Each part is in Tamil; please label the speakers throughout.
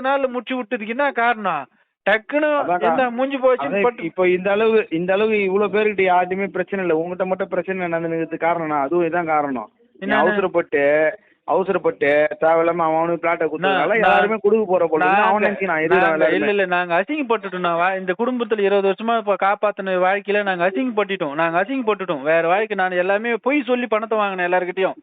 Speaker 1: நாற்பது நாள்ல முடிச்சு விட்டதுக்கு என்ன காரணம்? டக்குன்னு என்ன மூஞ்சி போச்சு
Speaker 2: இப்போ இந்த அளவு இந்த அளவு இவ்வளவு பேருக்கிட்ட யார்ட்டுமே பிரச்சனை இல்லை. உங்ககிட்ட மட்டும் பிரச்சனை நடந்ததுக்கு காரணம் அதுவும் இதான் காரணம்? அவசரப்பட்டு அவசரப்பட்டு தேவையில்லாம அவனுக்கு பிளாட்டை கொடுத்ததுனால எல்லாருமே கொடுக்க போற போல. அவன் நினைச்சு
Speaker 1: இல்ல. இல்ல? நாங்க அசிங்கப்பட்டுட்டோம். இந்த குடும்பத்துல இருபது வருஷமா இப்ப காப்பாத்தின வாழ்க்கையில நாங்க அசிங்கப்பட்டுட்டோம். நாங்க அசிங்கப்பட்டுட்டோம். வேற வாழ்க்கை நான் எல்லாமே பொய் சொல்லி பணத்தை வாங்கினேன் எல்லார்கிட்டயும்.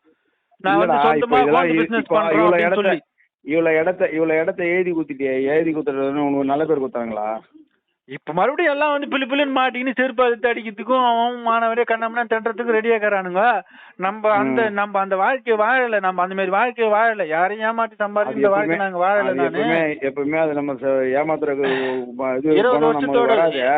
Speaker 1: நான் வந்து சொந்தமா பிசினஸ் சொல்லி.
Speaker 2: இவ்வளவு இடத்த இவ்வளவு இடத்த எழுதி குத்திட்டே எழுதி குத்துறது உனக்கு நல்ல பேர் குத்தாங்களா
Speaker 1: இப்ப மறுபடியும் எல்லாம் வந்து பிள்ளை பிள்ளைன்னு மாட்டிக்கின்னு செருப்பு அழுத்து அடிக்கிறதுக்கும் அவன் மாணவரே கண்ணம்னா தண்டுறதுக்கும் ரெடியா இருக்கிறானுங்க நம்ம அந்த நம்ம அந்த வாழ்க்கையை வாழல. நம்ம அந்த மாதிரி வாழ்க்கையை வாழல. யாரையும்
Speaker 2: அது
Speaker 1: சம்பாதிச்சு இந்த வாழ்க்கை நாங்க வாழல
Speaker 2: எப்பவுமே எப்பவுமே அது நம்ம இது
Speaker 1: இருபது வருஷத்தோட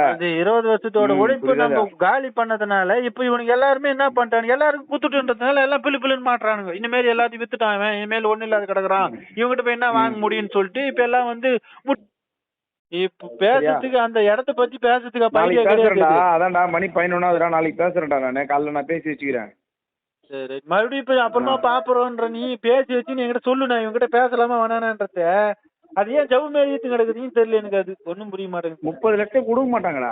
Speaker 1: அது இருபது வருஷத்தோட உழைப்பு? நம்ம காலி பண்ணதுனால இப்ப இவனுக்கு எல்லாருமே என்ன பண்ணிட்டானுங்க எல்லாருக்கும் குத்துட்டுன்றதுனால எல்லாம் பிள்ளை பிள்ளைன்னு மாட்டுறானுங்க. இனிமேல் எல்லாத்தையும் வித்துட்டான் இனிமேல் ஒண்ணு இல்லாத கிடக்குறான். இவங்கிட்ட போய் என்ன வாங்க முடியும்னு சொல்லிட்டு இப்ப எல்லாம் வந்து இப்ப பேசுறதுக்கு அந்த இடத்த பத்தி பேசுறதுக்கு
Speaker 2: நாளைக்கு பேசுறேன்டா. அதான்டா மணி பதினொன்னாவதுடா நாளைக்கு பேசுறேன்டா நானு. காலைல நான் பேசி வச்சுக்கிறேன்.
Speaker 1: சரி மறுபடியும் இப்ப அப்புறமா பாப்புறோன்ற நீ பேசி வச்சு நீ என்கிட்ட சொல்லு நான் இவங்கிட்ட பேசலாமா வேணான்றத அது ஏன் ஜவு மாரி ஈத்து கிடக்குதுன்னு தெரியல எனக்கு அது. ஒண்ணும் புரிய மாட்டேங்குது.
Speaker 2: முப்பது லட்சம் கொடுக்க மாட்டாங்கடா.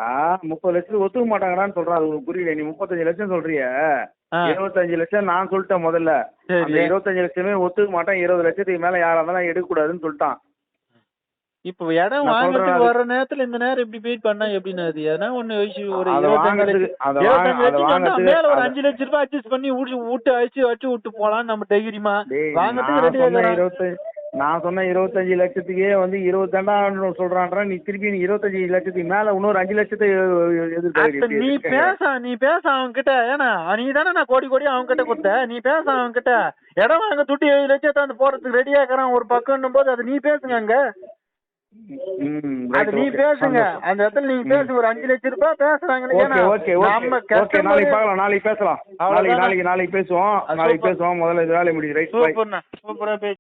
Speaker 2: முப்பது லட்சம் ஒத்துக்க மாட்டாங்கடான்னு சொல்றான் அது புரியல நீ முப்பத்தஞ்சு லட்சம் சொல்றிய. இருபத்தஞ்சு லட்சம் நான் சொல்லிட்டேன் முதல்ல. அந்த இருபத்தஞ்சு லட்சமே ஒத்துக்க மாட்டேன். இருபது லட்சத்துக்கு மேல யாரா இருந்தாலும் எடுக்க கூடாதுன்னு சொல்லிட்டான்.
Speaker 1: இப்ப இடம்
Speaker 2: சொல்றேன்
Speaker 1: வர நேரத்துல இந்த நேரம் இப்படி வெயிட் பண்ணா எப்படின்னு அது? ஏன்னா ஒண்ணு ஒரு மேல ஒரு அஞ்சு லட்சம் ரூபாய் அட்ஜஸ்ட் பண்ணி விட்டு விட்டு அழிச்சு வச்சு விட்டு போலாம் நம்ம தைரியமா. வாங்குறதுக்கு
Speaker 2: நான் சொன்ன இருபத்தஞ்சு நான் சொன்ன இருபத்தஞ்சு லட்சத்துக்கே வந்து இருபத்தாண்டான்னு சொல்றான்றா நீ திருப்பி நீ இருபத்தஞ்சு லட்சத்துக்கு மேல இன்னொரு அஞ்சு லட்சத்தை
Speaker 1: அப்ப நீ
Speaker 2: எதிர்பார்க்க
Speaker 1: பேச நீ பேச அவங்க கிட்ட ஏன்னா நீ தானே நான் கோடி கோடி அவங்க கிட்ட கொடுத்த. நீ பேச அவங்க கிட்ட இடம் வாங்க துட்டு ஏழு லட்சத்தை அந்த போறதுக்கு ரெடியா இருக்கிறான் ஒரு பக்கம்னும் போது அது நீ பேசுங்க அங்க. அது நீ பேசுங்க. அந்த இடத்துல நீங்க பேசுங்க ஒரு அஞ்சு லட்சம் ரூபாய் பேசுறாங்க
Speaker 2: ஓகே ஓகே ஓகே. ஓகே நாளைக்கு பார்க்கலாம் நாளைக்கு பேசலாம். நாளைக்கு? நாளைக்கு நாளைக்கு பேசுவோம். நாளைக்கு. பேசுவோம். முதல்ல இது வேலையை முடிச்சு ரைட்
Speaker 1: சூப்பரா பேசு